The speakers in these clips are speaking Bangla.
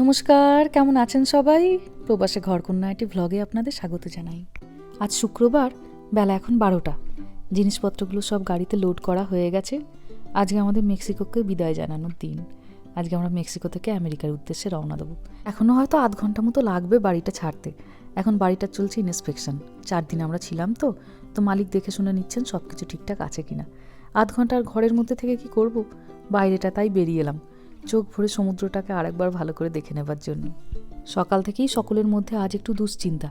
নমস্কার, কেমন আছেন সবাই? প্রবাসে ঘরকন্যা একটি ভ্লগে আপনাদের স্বাগত জানাই। আজ শুক্রবার, বেলা এখন বারোটা। জিনিসপত্রগুলো সব গাড়িতে লোড করা হয়ে গেছে। আজকে আমাদের মেক্সিকোকে বিদায় জানানোর দিন। আজকে আমরা মেক্সিকো থেকে আমেরিকার উদ্দেশ্যে রওনা দেবো। এখনও হয়তো আধ ঘণ্টা মতো লাগবে বাড়িটা ছাড়তে। এখন বাড়িটা চলছে ইন্সপেকশন চার দিন আমরা ছিলাম তো তো মালিক দেখে শুনে নিচ্ছেন সব কিছু ঠিকঠাক আছে কিনা। আধ ঘণ্টার ঘরের মধ্যে থেকে কি করব? বাইরেটা তাই বেরিয়ে এলাম। চোখ ভরে সমুদ্রটাকে আরেকবার ভালো করে দেখে নেবার জন্য। সকাল থেকেই সকলের মধ্যে আজ একটু দুশ্চিন্তা।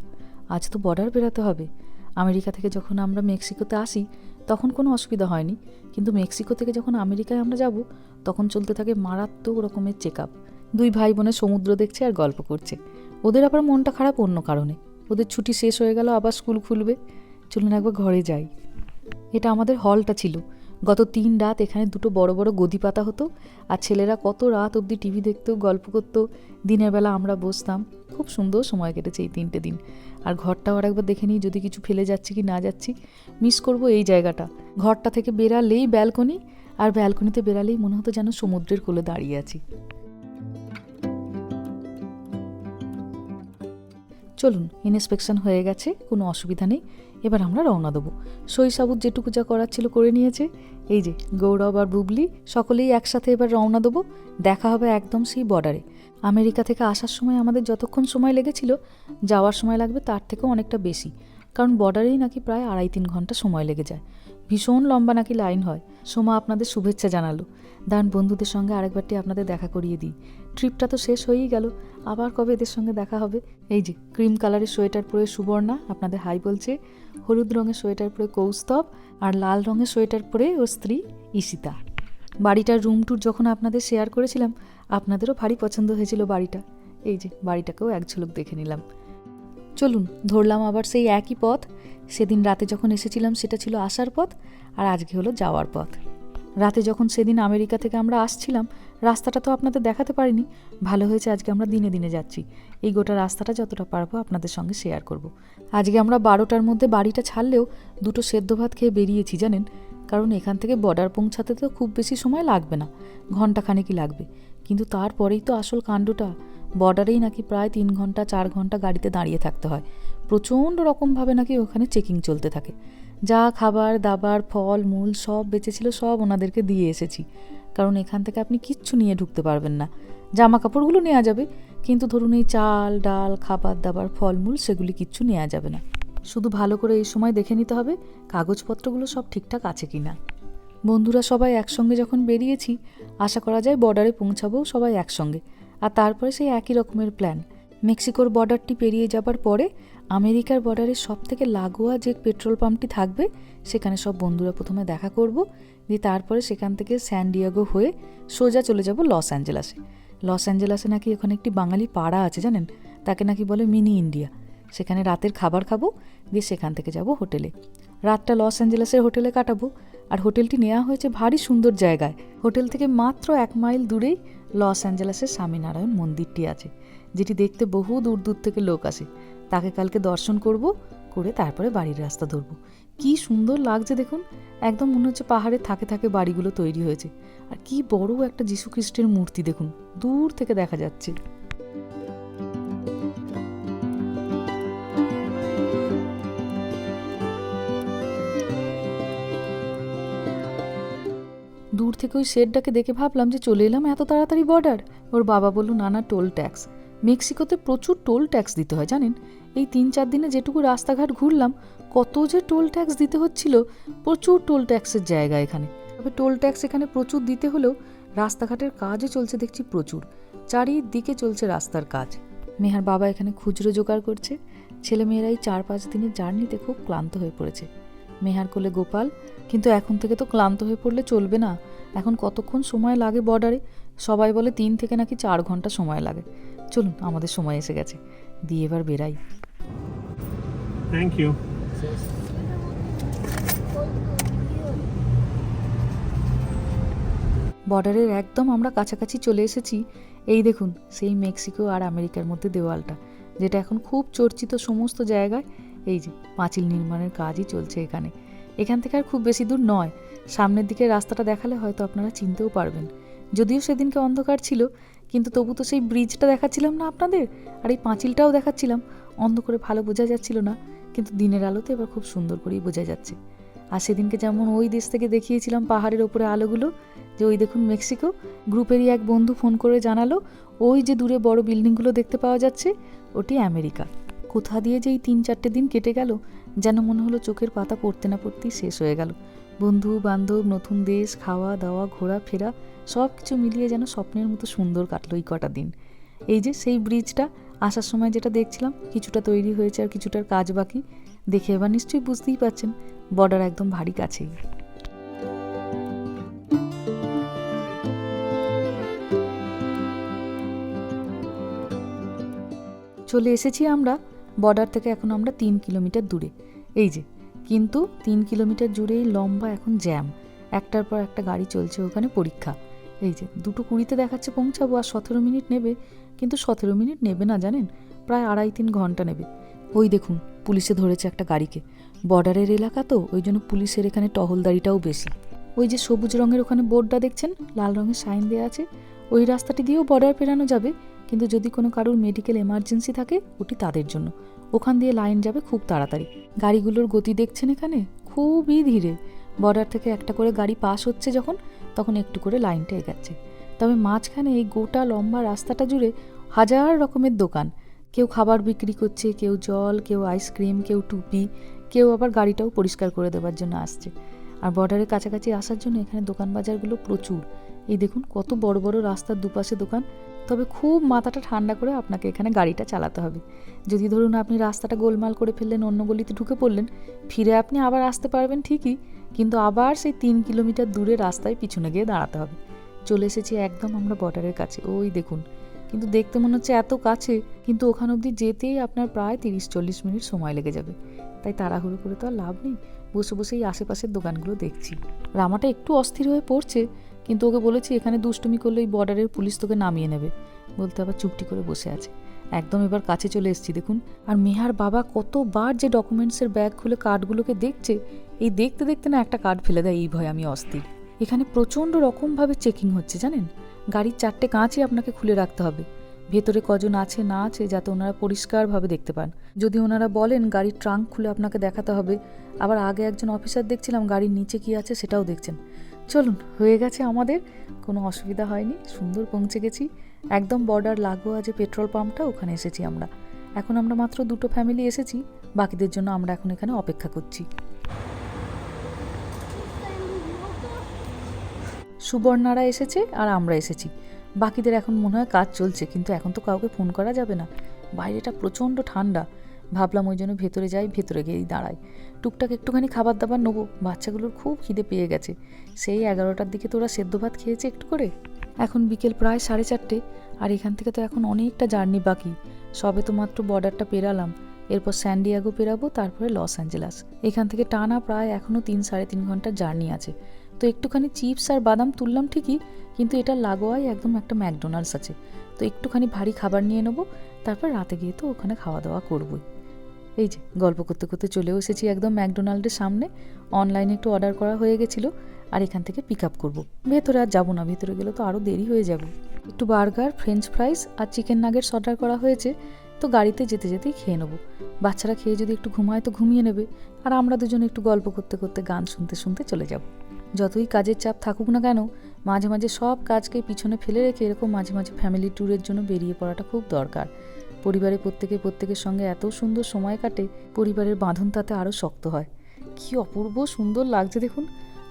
আজ তো বর্ডার বেরাতে হবে। আমেরিকা থেকে যখন আমরা মেক্সিকোতে আসি, তখন কোনো অসুবিধা হয়নি। কিন্তু মেক্সিকো থেকে যখন আমেরিকায় আমরা যাব, তখন চলতে থাকে মারাত্মক রকমের চেক আপ দুই ভাই বোনে সমুদ্র দেখছে আর গল্প করছে। ওদের আবার মনটা খারাপ অন্য কারণে। ওদের ছুটি শেষ হয়ে গেল, আবার স্কুল খুলবে। চলুন একবার ঘরে যাই। এটা আমাদের হলটা ছিল। গত তিন রাত এখানে দুটো বড় বড় গদি পাতা হতো আর ছেলেরা কত রাত অবধি টিভি দেখতো, গল্প করতো। দিনের বেলা আমরা বসতাম। খুব সুন্দর সময় কেটেছে এই তিনটে দিন। আর ঘরটাও আর একবার দেখে নিই যদি কিছু ফেলে যাচ্ছি কি না যাচ্ছি। মিস করব এই জায়গাটা। ঘরটা থেকে বেরালেই ব্যালকনি, আর ব্যালকনিতে বেরালেই মনে হতো যেন সমুদ্রের কোলে দাঁড়িয়ে আছি। চলুন ইন্সপেকশন হয়ে গেছে, কোনো অসুবিধা নেই। এবার আমরা রওনা দেবো। শৈশাবুর যেটুকু যা করার ছিল করে নিয়েছে। এই যে, গৌরব আর বুবলি সকলেই একসাথে এবার রওনা দেবো। দেখা হবে একদম সেই বর্ডারে আমেরিকা থেকে আসার সময় আমাদের যতক্ষণ সময় লেগেছিল, যাওয়ার সময় লাগবে তার থেকেও অনেকটা বেশি। কারণ বর্ডারেই নাকি প্রায় আড়াই তিন ঘণ্টা সময় লেগে যায়। ভীষণ লম্বা নাকি লাইন হয়। সোমা আপনাদের শুভেচ্ছা জানালো। দান বন্ধুদের সঙ্গে আরেকবারটি আপনাদের দেখা করিয়ে দিই। ট্রিপটা তো শেষ হয়েই গেল। আবার কবে এদের সঙ্গে দেখা হবে? এই যে ক্রিম কালারের সোয়েটার পরে সুবর্ণা আপনাদের হাই বলছে। হলুদ রঙের সোয়েটার পরে কৌস্তব আর লাল রঙের সোয়েটার পরে ওর স্ত্রী ঈশিতা। বাড়িটার রুম ট্যুর যখন আপনাদের শেয়ার করেছিলাম, আপনাদেরও ভারী পছন্দ হয়েছিল বাড়িটা। এই যে, বাড়িটাকেও এক ঝলক দেখে নিলাম। চলুন, ধরলাম আবার সেই একই পথ। সেদিন রাতে যখন এসেছিলাম, সেটা ছিল আসার পথ আর আজকে হলো যাওয়ার পথ। রাতে যখন সেদিন আমেরিকা থেকে আমরা আসছিলাম, রাস্তাটা তো আপনাদের দেখাতে পারিনি। ভালো হয়েছে আজকে আমরা দিনে দিনে যাচ্ছি। এই গোটা রাস্তাটা যতটা পারব আপনাদের সঙ্গে শেয়ার করব। আজকে আমরা বারোটার মধ্যে বাড়িটা ছাড়লেও দুটো সেদ্ধ ভাত খেয়ে বেরিয়েছি, জানেন? কারণ এখান থেকে বর্ডার পৌঁছাতে তো খুব বেশি সময় লাগবে না ঘন্টাখানেকই লাগবে। কিন্তু তারপরেই তো আসল কাণ্ডটা। বর্ডারেই নাকি প্রায় তিন ঘণ্টা চার ঘণ্টা গাড়িতে দাঁড়িয়ে থাকতে হয়। প্রচণ্ড রকমভাবে নাকি ওখানে চেকিং চলতে থাকে। যা খাবার, দাবার, ফল, মূল সব বেঁচেছিল সব ওনাদেরকে দিয়ে এসেছি। কারণ এখান থেকে আপনি কিচ্ছু নিয়ে ঢুকতে পারবেন না। জামা কাপড়গুলো নেওয়া যাবে, কিন্তু ধরুন এই চাল, ডাল, খাবার, দাবার ফলমূল সেগুলি কিচ্ছু নেওয়া যাবে না। শুধু ভালো করে এই সময় দেখে নিতে হবে, কাগজপত্রগুলো সব ঠিকঠাক আছে কি না। বন্ধুরা, সবাই একসঙ্গে যখন বেরিয়েছি, আশা করা যায় বর্ডারে পৌঁছাবো সবাই একসঙ্গে। আর তারপরে সেই একই রকমের প্ল্যান। মেক্সিকোর বর্ডারটি পেরিয়ে যাবার পরে আমেরিকার বর্ডারের সব থেকে লাগোয়া যে পেট্রোল পাম্পটি থাকবে, সেখানে সব বন্ধুরা প্রথমে দেখা করব, দিয়ে তারপরে সেখান থেকে স্যান্ডিয়াগো হয়ে সোজা চলে যাব লস অ্যাঞ্জেলাসে। লস অ্যাঞ্জেলাসে নাকি ওখানে একটি বাঙালি পাড়া আছে জানেন? তাকে নাকি বলে মিনি ইন্ডিয়া। সেখানে রাতের খাবার খাব, দিয়ে সেখান থেকে যাব হোটেলে। রাতটা লস অ্যাঞ্জেলাসের হোটেলে কাটাবো, আর হোটেলটি নেওয়া হয়েছে ভারী সুন্দর জায়গায়। হোটেল থেকে মাত্র এক মাইল দূরেই লস অ্যাঞ্জেলাসের স্বামীনারায়ণ মন্দিরটি আছে। যেটি দেখতে বহু দূর দূর থেকে লোক আসে। তাকে কালকে দর্শন করব, করে তারপরে বাড়ির রাস্তা ধরবো। কি সুন্দর লাগছে দেখুন। একদম মনে হচ্ছে পাহাড়ে থাকে থাকে বাড়িগুলো তৈরি হয়েছে। আর কি বড় একটা খ্রিস্টের মূর্তি দেখুন। দূর থেকে দেখা যাচ্ছে। দূর থেকে ওই শেডটাকে দেখে ভাবলাম যে চলে এলাম এত তাড়াতাড়ি বর্ডার। ওর বাবা বলল, না না, টোল ট্যাক্স। মেক্সিকোতে প্রচুর টোল ট্যাক্স দিতে হয়, জানেন? এই তিন চার দিনে যেটুকু রাস্তাঘাট ঘুরলাম, কত যে টোল ট্যাক্স দিতে হচ্ছিল, প্রচুর টোল ট্যাক্সের জায়গা এখানে। তবে টোল ট্যাক্স এখানে প্রচুর দিতে হলেও রাস্তাঘাটের কাজও চলছে দেখছি প্রচুর। চারিদিকে চলছে রাস্তার কাজ। মেহার বাবা এখানে খুচরো জোগাড় করছে। ছেলেমেয়েরাই চার পাঁচ দিনের জার্নিতে খুব ক্লান্ত হয়ে পড়েছে। মেহার কোলে গোপাল, কিন্তু এখন থেকে তো ক্লান্ত হয়ে পড়লে চলবে না। এখন কতক্ষণ সময় লাগে বর্ডারে? সবাই বলে তিন থেকে নাকি চার ঘণ্টা সময় লাগে। চলুন আমাদের সময় এসে গেছে। দিয়ে এবার বেরাই। Thank you. বর্ডারের একদম আমরা কাছাকাছি চলে এসেছি। এই দেখুন সেই মেক্সিকো আর আমেরিকার মধ্যে দেওয়ালটা যেটা এখন খুব চর্চিত সমস্ত জায়গায়। এই যে পাঁচিল নির্মাণের কাজই চলছে এখানে। এখান থেকে আর খুব বেশি দূর নয়। সামনের দিকে রাস্তাটা দেখালে হয়তো আপনারা চিনতেও পারবেন। যদিও সেদিনকে অন্ধকার ছিল কিন্তু তবু তো সেই ব্রিজটা দেখাচ্ছিলাম না আপনাদের। আর এই পাঁচিলটাও দেখাচ্ছিলাম। অন্ধ করে ভালো বোঝা যাচ্ছিল না। কিন্তু দিনের আলোতে এবার খুব সুন্দর করেই বোঝা যাচ্ছে। আর সেদিনকে যেমন ওই দেশ থেকে দেখিয়েছিলাম পাহাড়ের ওপরে আলোগুলো, যে ওই দেখুন মেক্সিকো, গ্রুপেরই এক বন্ধু ফোন করে জানালো, ওই যে দূরে বড় বিল্ডিংগুলো দেখতে পাওয়া যাচ্ছে, ওটি আমেরিকা। কোথা দিয়ে যে এই তিন চারটে দিন কেটে গেল, যেন মনে হলো চোখের পাতা পড়তে না পড়তেই শেষ হয়ে গেল। বন্ধু, বান্ধব, নতুন দেশ খাওয়া দাওয়া ঘোরা ফেরা সব কিছু মিলিয়ে যেন স্বপ্নের মতো সুন্দর কাটলো এই কটা দিন। এই যে সেই ব্রিজটা আসার সময় যেটা দেখছিলাম, কিছুটা তৈরি হয়েছে আর কিছুটার কাজ বাকি। দেখে এবার নিশ্চয়ই বুঝতেই পারছেন বর্ডার একদম ভারী কাছেই। চলে এসেছি আমরা বর্ডার থেকে এখন আমরা তিন কিলোমিটার দূরে। এই যে, কিন্তু তিন কিলোমিটার জুড়েই লম্বা এখন জ্যাম একটার পর একটা গাড়ি চলছে ওখানে পরীক্ষা। এই যে, দুটো কুড়িতে দেখাচ্ছে পৌঁছাবো আর সতেরো মিনিট নেবে। কিন্তু সতেরো মিনিট নেবে না, জানেন? প্রায় আড়াই তিন ঘণ্টা নেবে। ওই দেখুন, পুলিশে ধরেছে একটা গাড়িকে। বর্ডারের এলাকা তো, ওই জন্য পুলিশের এখানে টহলদারিটাও বেশি। ওই যে সবুজ রঙের ওখানে বোর্ডটা দেখছেন? লাল রঙের সাইন দেওয়া আছে। ওই রাস্তাটি দিয়েও বর্ডার পেরানো যাবে। কিন্তু যদি কোনো কারোর মেডিকেল এমার্জেন্সি থাকে, ওটি তাদের জন্য। ওখান দিয়ে লাইন যাবে খুব তাড়াতাড়ি। গাড়িগুলোর গতি দেখছেন এখানে? খুবই ধীরে। বর্ডার থেকে একটা করে গাড়ি পাস হচ্ছে যখন তখন একটু করে লাইনটা এগাচ্ছে। তবে মাঝখানে এই গোটা লম্বা রাস্তাটা জুড়ে হাজার রকমের দোকান। কেউ খাবার বিক্রি করছে, কেউ জল, কেউ আইসক্রিম, কেউ টুপি, কেউ আবার গাড়িটাও পরিষ্কার করে দেওয়ার জন্য আসছে। আর বর্ডারের কাছাকাছি আসার জন্য এখানে দোকান বাজারগুলো প্রচুর। এই দেখুন, কত বড় বড় রাস্তার দুপাশে দোকান। তবে খুব মাথাটা ঠান্ডা করে আপনাকে এখানে গাড়িটা চালাতে হবে। যদি ধরুন আপনি রাস্তাটা গোলমাল করে ফেললেন, অন্য গলিতে ঢুকে পড়লেন, ফিরে আপনি আবার আসতে পারবেন ঠিকই। কিন্তু আবার সেই তিন কিলোমিটার দূরে রাস্তায় পিছনে গিয়ে দাঁড়াতে হবে। চলে এসেছি একদম আমরা বর্ডারের কাছে। ওই দেখুন, কিন্তু দেখতে মনে হচ্ছে এত কাছে, কিন্তু ওখান অবধি যেতেই আপনার প্রায় তিরিশ চল্লিশ মিনিট সময় লেগে যাবে। তাই তাড়াহুড়ো করে তো আর লাভ নেই। বসে বসেই আশেপাশের দোকানগুলো দেখছি। রামাটা একটু অস্থির হয়ে পড়ছে, কিন্তু ওকে বলেছি এখানে দুষ্টুমি করলে এই বর্ডারের পুলিশ তোকে নামিয়ে নেবে। বলতে আবার চুপটি করে বসে আছে। একদম এবার কাছে চলে এসেছি, দেখুন। আর মেহার বাবা কতবার যে ডকুমেন্টসের ব্যাগ খুলে কার্ডগুলোকে দেখছে, এই দেখতে দেখতে না একটা কার্ড ফেলে দেয়, এই ভয় আমি অস্থির। এখানে প্রচণ্ড রকমভাবে চেকিং হচ্ছে, জানেন? গাড়ির চারটে কাঁচই আপনাকে খুলে রাখতে হবে। ভেতরে কজন আছে, না আছে, যাতে ওনারা পরিষ্কারভাবে দেখতে পান। যদি ওনারা বলেন, গাড়ির ট্রাঙ্ক খুলে আপনাকে দেখাতে হবে, আবার আগে একজন অফিসার দেখছিলাম, গাড়ির নিচে কি আছে সেটাও দেখছেন। চলুন, হয়ে গেছে আমাদের। কোনো অসুবিধা হয়নি, সুন্দর পৌঁছে গেছি। একদম বর্ডার লাগোয়া যে পেট্রোল পাম্পটা ওখানে এসেছি আমরা। এখন আমরা মাত্র দুটো ফ্যামিলি এসেছি, বাকিদের জন্য আমরা এখন এখানে অপেক্ষা করছি। সুবর্ণারা এসেছে আর আমরা এসেছি। বাকিদের এখন মনে হয় কাজ চলছে, কিন্তু এখন তো কাউকে ফোন করা যাবে না। বাইরেটা প্রচণ্ড ঠান্ডা। ভাবলাম ওই জন্য ভেতরে যাই, ভেতরে গিয়েই দাঁড়াই। টুকটাক একটুখানি খাবার দাবার নেব, বাচ্চাগুলোর খুব খিদে পেয়ে গেছে। সেই এগারোটার দিকে তোরা সেদ্ধ ভাত খেয়েছে একটু করে? এখন বিকেল প্রায় সাড়ে চারটে, আর এখান থেকে তো এখন অনেকটা জার্নি বাকি। সবে তো মাত্র বর্ডারটা পেরালাম। এরপর স্যান্ডিয়াগো পেরাবো, তারপরে লস অ্যাঞ্জেলাস। এখান থেকে টানা প্রায় এখনও তিন সাড়ে তিন ঘণ্টার জার্নি আছে। তো একটুখানি চিপস আর বাদাম তুললাম ঠিকই, কিন্তু এটা লাগোয়াই একদম একটা ম্যাকডোনাল্ডস আছে। তো একটুখানি ভারী খাবার নিয়ে নেব, তারপর রাতে গিয়ে তো ওখানে খাওয়া দাওয়া করবোই। এই যে, গল্প করতে করতে চলেও এসেছি একদম ম্যাকডোনাল্ডের সামনে। অনলাইনে একটু অর্ডার করা হয়ে গেছিল, আর এখান থেকে পিক আপ করব। ভেতরে আর যাব না, ভেতরে গেলে তো আরও দেরি হয়ে যাবে। একটু বার্গার ফ্রেঞ্চ ফ্রাইস আর চিকেন নাগেটস অর্ডার করা হয়েছে, তো গাড়িতে যেতে যেতেই খেয়ে নেব। বাচ্চারা খেয়ে যদি একটু ঘুমায় তো ঘুমিয়ে নেবে, আর আমরা দুজন একটু গল্প করতে করতে গান শুনতে শুনতে চলে যাব। যতই কাজের চাপ থাকুক না কেন, মাঝে মাঝে সব কাজকে পিছনে ফেলে রেখে এরকম মাঝে মাঝে ফ্যামিলি ট্যুরের জন্য বেরিয়ে পড়াটা খুব দরকার। পরিবারের প্রত্যেকে প্রত্যেকের সঙ্গে এত সুন্দর সময় কাটে, পরিবারের বাঁধন তাতে আরও শক্ত হয়। কি অপূর্ব সুন্দর লাগছে দেখুন।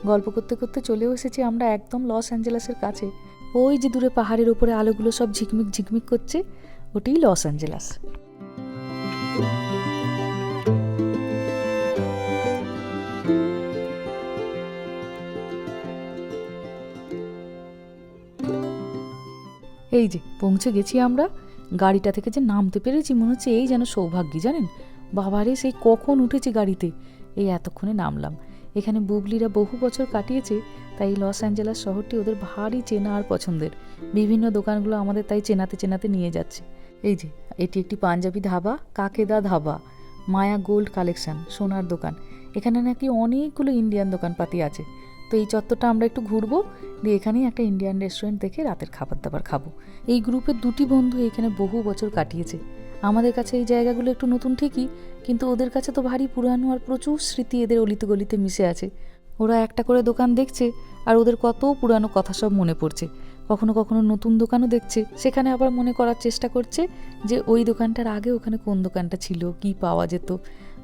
গল্প করতে করতে চলেও এসেছি আমরা একদম লস অ্যাঞ্জেলাসের কাছে। ওই যে দূরে পাহাড়ের ওপরে আলোগুলো সব ঝিকমিক ঝিকমিক করছে, ওটাই লস অ্যাঞ্জেলাস। এই যে, পৌঁছে গেছি আমরা। গাড়িটা থেকে যে নামতে পেরেছি, মনে হচ্ছে এই যেন সৌভাগ্যী, জানেন? বাবারে, সেই কখন উঠেছি গাড়িতে? এই এতক্ষণে নামলাম। এখানে বুবলিরা বহু বছর কাটিয়েছে, তাই লস অ্যাঞ্জেলাস শহরটি ওদের ভারী চেনা আর পছন্দের। বিভিন্ন দোকানগুলো আমাদের তাই চেনাতে চেনাতে নিয়ে যাচ্ছে। এই যে, এটি একটি পাঞ্জাবি ধাবা, কাকেদা ধাবা, মায়া গোল্ড কালেকশন, সোনার দোকান। এখানে নাকি অনেকগুলো ইন্ডিয়ান দোকানপাতি আছে। তো এই চত্বরটা আমরা একটু ঘুরবো, দিয়ে এখানেই একটা ইন্ডিয়ান রেস্টুরেন্ট দেখে রাতের খাবার দাবার খাব। এই গ্রুপের দুটি বন্ধু এখানে বহু বছর কাটিয়েছে। আমাদের কাছে এই জায়গাগুলো একটু নতুন ঠিকই, কিন্তু ওদের কাছে তো ভারী পুরানো আর প্রচুর স্মৃতি এদের অলিতে গলিতে মিশে আছে। ওরা একটা করে দোকান দেখছে, আর ওদের কত পুরানো কথা সব মনে পড়ছে। কখনো কখনো নতুন দোকানও দেখছে। সেখানে আবার মনে করার চেষ্টা করছে যে, ওই দোকানটার আগে ওখানে কোন দোকানটা ছিল, কি পাওয়া যেত।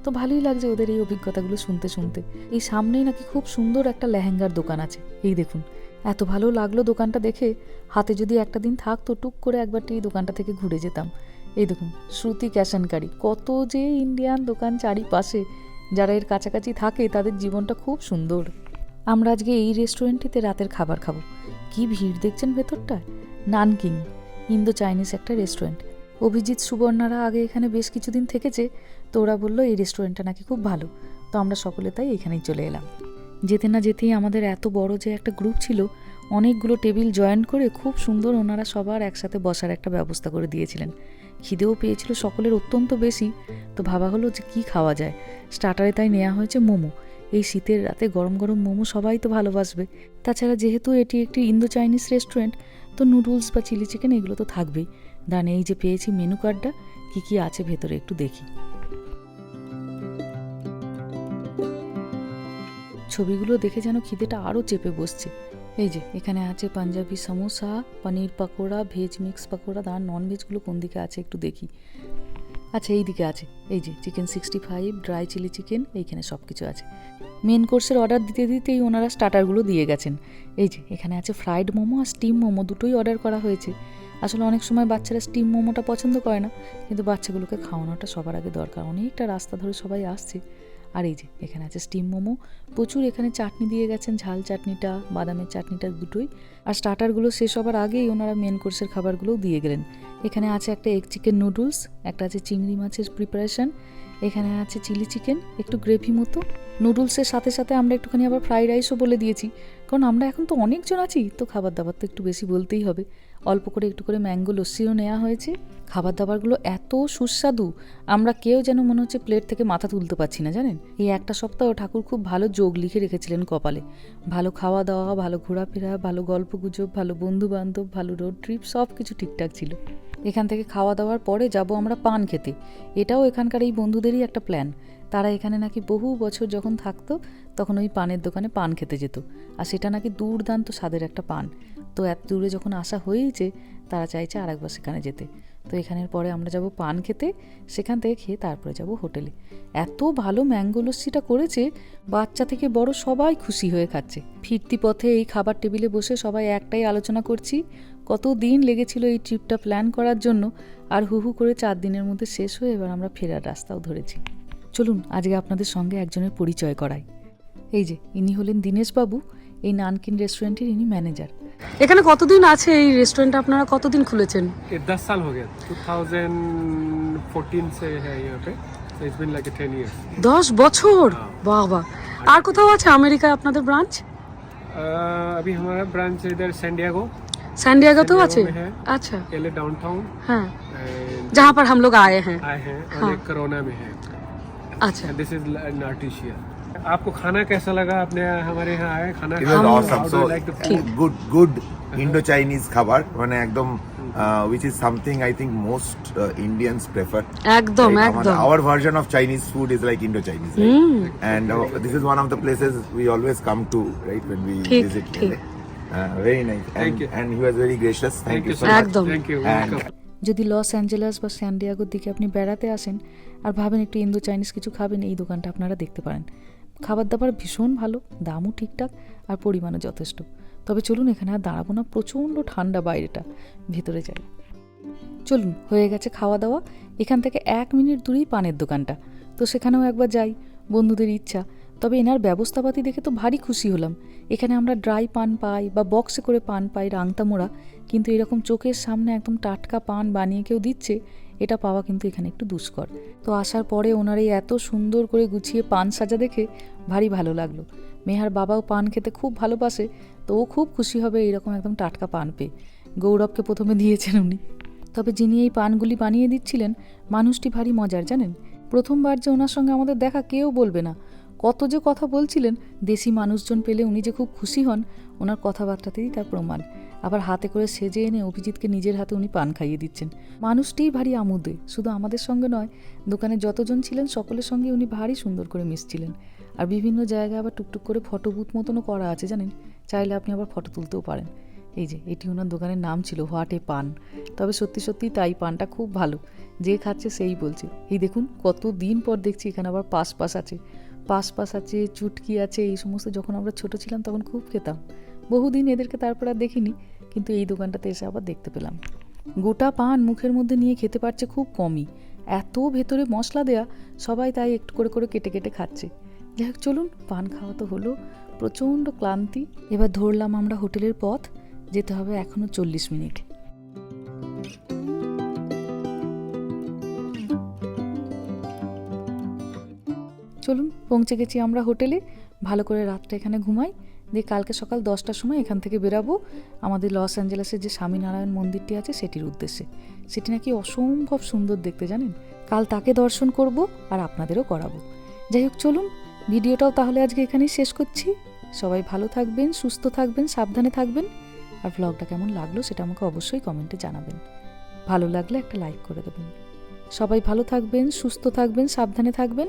তো ভালোই লাগছে ওদের এই অভিজ্ঞতাগুলো শুনতে শুনতে। এই সামনেই নাকি খুব সুন্দর একটা লেহেঙ্গার দোকান আছে। এই দেখুন, এত ভালো লাগল দোকানটা দেখে। হাতে যদি একটা দিন থাকতো, টুক করে একবারটি এই দোকানটা থেকে ঘুরে যেতাম। এই দেখুন, শ্রুতি ক্যাশ অ্যান্ড কারি কত যে ইন্ডিয়ান দোকান চারিপাশে। যারা এর কাছাকাছি থাকে, তাদের জীবনটা খুব সুন্দর। আমরা আজকে এই রেস্টুরেন্টটিতে রাতের খাবার খাব। কি ভিড় দেখছেন ভেতরটা নানকিং ইন্দো চাইনিজ একটা রেস্টুরেন্ট। অভিজিৎ, সুবর্ণারা আগে এখানে বেশ কিছুদিন থেকেছে। তো ওরা বলল, এই রেস্টুরেন্টটা নাকি খুব ভালো। তো আমরা সকলে তাই এখানেই চলে এলাম। যেতে না যেতেই আমাদের এত বড় যে একটা গ্রুপ ছিল, অনেকগুলো টেবিল জয়েন করে খুব সুন্দর ওনারা সবার একসাথে বসার একটা ব্যবস্থা করে দিয়েছিলেন। খিদেও পেয়েছিল সকলের অত্যন্ত বেশি। তো ভাবা হলো যে কী খাওয়া যায়। স্টার্টারে তাই নেওয়া হয়েছে মোমো। এই শীতের রাতে গরম গরম মোমো সবাই তো ভালোবাসবে। তাছাড়া যেহেতু এটি একটি ইন্দো চাইনিজ রেস্টুরেন্ট তো নুডলস বা চিলি চিকেন এগুলো তো থাকবেই। দান এই যে পেয়েছি মেনু কার্ডটা, কি কি আছে ভেতরে একটু দেখি। ছবিগুলো দেখে যেন খিদেটা আরও চেপে বসছে। এই যে, এখানে আছে পাঞ্জাবি সমোসা, পনির পাকোড়া, ভেজ মিক্স পাকোড়া, দাঁড়ান নন ভেজগুলো কোন দিকে আছে একটু দেখি। আচ্ছা এই দিকে আছে। এই যে chicken sixty five dry chilli chicken এইখানে সব কিছু আছে। মেন কোর্সের অর্ডার দিতে দিতেই ওনারা স্টার্টারগুলো দিয়ে গেছেন। এই যে, এখানে আছে ফ্রাইড মোমো আর স্টিম মোমো, দুটোই অর্ডার করা হয়েছে। আসলে অনেক সময় বাচ্চারা স্টিম মোমোটা পছন্দ করে না, কিন্তু বাচ্চাগুলোকে খাওয়ানোটা সবার আগে দরকার। অনেকটা রাস্তা ধরে সবাই আসছে। আর এই যে, এখানে আছে স্টিম মোমো। প্রচুর এখানে চাটনি দিয়ে গেছেন, ঝাল চাটনিটা, বাদামের চাটনিটা দুটোই। আর স্টার্টারগুলো শেষ হবার আগেই ওনারা মেন কোর্সের খাবারগুলোও দিয়ে গেলেন। এখানে আছে একটা এগ চিকেন নুডলস একটা আছে চিংড়ি মাছের প্রিপারেশন এখানে আছে চিলি চিকেন একটু গ্রেভি মতো। নুডলসের সাথে সাথে আমরা একটুখানি আবার ফ্রাইড রাইসও বলে দিয়েছি। কারণ আমরা এখন তো অনেকজন আছি, তো খাবার দাবার তো একটু বেশি বলতেই হবে। অল্প করে একটু করে ম্যাঙ্গো লস্যিও নেওয়া হয়েছে। খাবার দাবারগুলো এত সুস্বাদু, আমরা কেউ যেন মনে হচ্ছে প্লেট থেকে মাথা তুলতে পারছি না, জানেন? এই একটা সপ্তাহ ঠাকুর খুব ভালো যোগ লিখে রেখেছিলেন কপালে। ভালো খাওয়া দাওয়া ভালো ঘোরাফেরা, ভালো গল্প গুজব ভালো বন্ধু বান্ধব ভালো রোড ট্রিপ সব কিছু ঠিকঠাক ছিল। এখান থেকে খাওয়া দাওয়ার পরে যাব আমরা পান খেতে। এটাও এখানকার এই বন্ধুদেরই একটা প্ল্যান তারা এখানে নাকি বহু বছর যখন থাকতো, তখন ওই পানের দোকানে পান খেতে যেত। আর সেটা নাকি দুর্দান্ত স্বাদের একটা পান। তো এত দূরে যখন আসা হয়েইছে, তারা চাইছে আর একবার সেখানে যেতে। তো এখানের পরে আমরা যাব পান খেতে, সেখান থেকে খেয়ে তারপরে যাব হোটেলে। এত ভালো ম্যাঙ্গো লস্যিটা করেছে, বাচ্চা থেকে বড় সবাই খুশি হয়ে খাচ্ছে। ফিরতি পথে এই খাবার টেবিলে বসে সবাই একটাই আলোচনা করছি, কত দিন লেগেছিল এই ট্রিপটা প্ল্যান করার জন্য, আর হু হু করে চার দিনের মধ্যে শেষ হয়ে এবার আমরা ফেরার রাস্তাও ধরেছি। চলুন, আজকে আপনাদের সঙ্গে একজনের পরিচয় করাই। এই যে, ইনি হলেন দীনেশবাবু। এই নানকিন রেস্টুরেন্টের ইনি ম্যানেজার এখানে কতদিন আছে এই রেস্টুরেন্ট আপনারা কতদিন খুলেছেন ये दस साल हो गया 2014 से है यहाँ पे so it's been like a 10 years দশ বছর হ্যাঁ। বাহ বাহ আর কোথাও আছে আমেরিকায় আপনাদের ব্রাঞ্চ uh, अभी हमारा ब्रांच इधर सैंडियागो স্যান্ডিয়াগোতেও আছে में है আচ্ছা पहले डाउनटाउन হ্যাঁ एंड जहाँ पर हम लोग आए हैं आए हैं और हाँ। एक करोना में है अच्छा दिस इज नार्टिशिया आपको खाना कैसा लगा आपने हमारे यहाँ आए खाना It was How awesome. do So you like the food? good, good Indo-Chinese খাবার মানে একদম which is something I think most uh, Indians prefer. একদম Right? একদম Our, our version of Chinese food is like Indo-Chinese, right? Hmm And uh, this is one of the places we always come to, right? When we ঠিক, visit. ঠিক। Leh. Uh, very nice. And, Thank you. and he was very gracious. Thank, Thank you you so so much. much. একদম। Thank you. And Welcome. যদি লস অ্যাঞ্জেলাস বা স্যান্ডিয়াগোর দিকে আপনি বেড়াতে আসেন আর ভাবেন একটু ইন্দো চাইনিজ কিছু খাবেন এই দোকানটা আপনারা দেখতে পারেন খাবার দাবার ভীষণ ভালো, দামও ঠিকঠাক আর পরিমাণও যথেষ্ট। তবে চলুন এখানে আর দাঁড়াবো না, প্রচণ্ড ঠান্ডা বাইরেটা, ভেতরে যাই। চলুন, হয়ে গেছে খাওয়া দাওয়া, এখান থেকে এক মিনিট দূরেই পানের দোকানটা। তো সেখানেও একবার যাই, বন্ধুদের ইচ্ছা। তবে এনার ব্যবস্থাপাতি দেখে তো ভারী খুশি হলাম। এখানে আমরা ড্রাই পান পাই বা বক্সে করে পান পাই রাংতা মোড়া কিন্তু এরকম চোখের সামনে একদম টাটকা পান বানিয়ে কেউ দিচ্ছে এটা পাওয়া কিন্তু এখানে একটু দুষ্কর। তো আসার পরে ওনার এই এত সুন্দর করে গুছিয়ে পান সাজা দেখে ভারী ভালো লাগল। মেহার বাবাও পান খেতে খুব ভালোবাসে, তো ও খুব খুশি হবে এরকম একদম টাটকা পান পেয়ে। গৌরবকে প্রথমে দিয়েছেন উনি। তবে যিনি এই পানগুলি বানিয়ে দিচ্ছিলেন, মানুষটি ভারী মজার, জানেন? প্রথমবার যে ওনার সঙ্গে আমাদের দেখা কেউ বলবে না। কত যে কথা বলছিলেন, দেশি মানুষজন পেলে উনি যে খুব খুশি হন ওনার কথাবার্তাতেই তার প্রমাণ। আবার হাতে করে সেজে এনে অভিজিৎকে নিজের হাতে উনি পান খাইয়ে দিচ্ছেন। মানুষটিই ভারী আমোদে, শুধু আমাদের সঙ্গে নয়, দোকানে যতজন ছিলেন সকলের সঙ্গে উনি ভারী সুন্দর করে মিশছিলেন। আর বিভিন্ন জায়গায় আবার টুকটুক করে ফটো বুথ মতনও করা আছে, জানেন? চাইলে আপনি আবার ফটো তুলতেও পারেন। এই যে, এটি ওনার দোকানের নাম ছিল হোয়াট পান। তবে সত্যি সত্যি তাই পানটা খুব ভালো। যে খাচ্ছে সেই বলছে। এই দেখুন কত দিন পর দেখছি এখানে আবার পাস পাস আছে। পাস আছে, চুটকি আছে, এই সমস্ত যখন আমরা ছোট ছিলাম তখন খুব খেতাম। বহুদিন এদেরকে তারপর আর দেখিনি, কিন্তু এই দোকানটাতে এসে আবার দেখতে পেলাম। গোটা পান মুখের মধ্যে নিয়ে খেতে পারছে খুব কমই। এত ভেতরে মশলা দেয়া, সবাই তাই একটু করে করে কেটে কেটে খাচ্ছে। যাই হোক, চলুন, পান খাওয়া তো হলো। প্রচণ্ড ক্লান্তি। এবার ধরলাম আমরা হোটেলের পথ, যেতে হবে এখনও চল্লিশ মিনিট। চলুন, পৌঁছে গেছি আমরা হোটেলে। ভালো করে রাতটা এখানে ঘুমাই, দিয়ে কালকে সকাল দশটার সময় এখান থেকে বেরাবো। আমাদের লস অ্যাঞ্জেলেসের যে স্বামীনারায়ণ মন্দিরটি আছে, সেটির উদ্দেশ্যে। সেটি নাকি অসম্ভব সুন্দর দেখতে, জানেন? কাল তাকে দর্শন করব আর আপনাদেরও করাবো। যাই হোক, চলুন, ভিডিওটাও তাহলে আজকে এখানেই শেষ করছি। সবাই ভালো থাকবেন, সুস্থ থাকবেন, সাবধানে থাকবেন। আর ব্লগটা কেমন লাগল সেটা আমাকে অবশ্যই কমেন্টে জানাবেন। ভালো লাগলে একটা লাইক করে দেবেন। সবাই ভালো থাকবেন, সুস্থ থাকবেন, সাবধানে থাকবেন।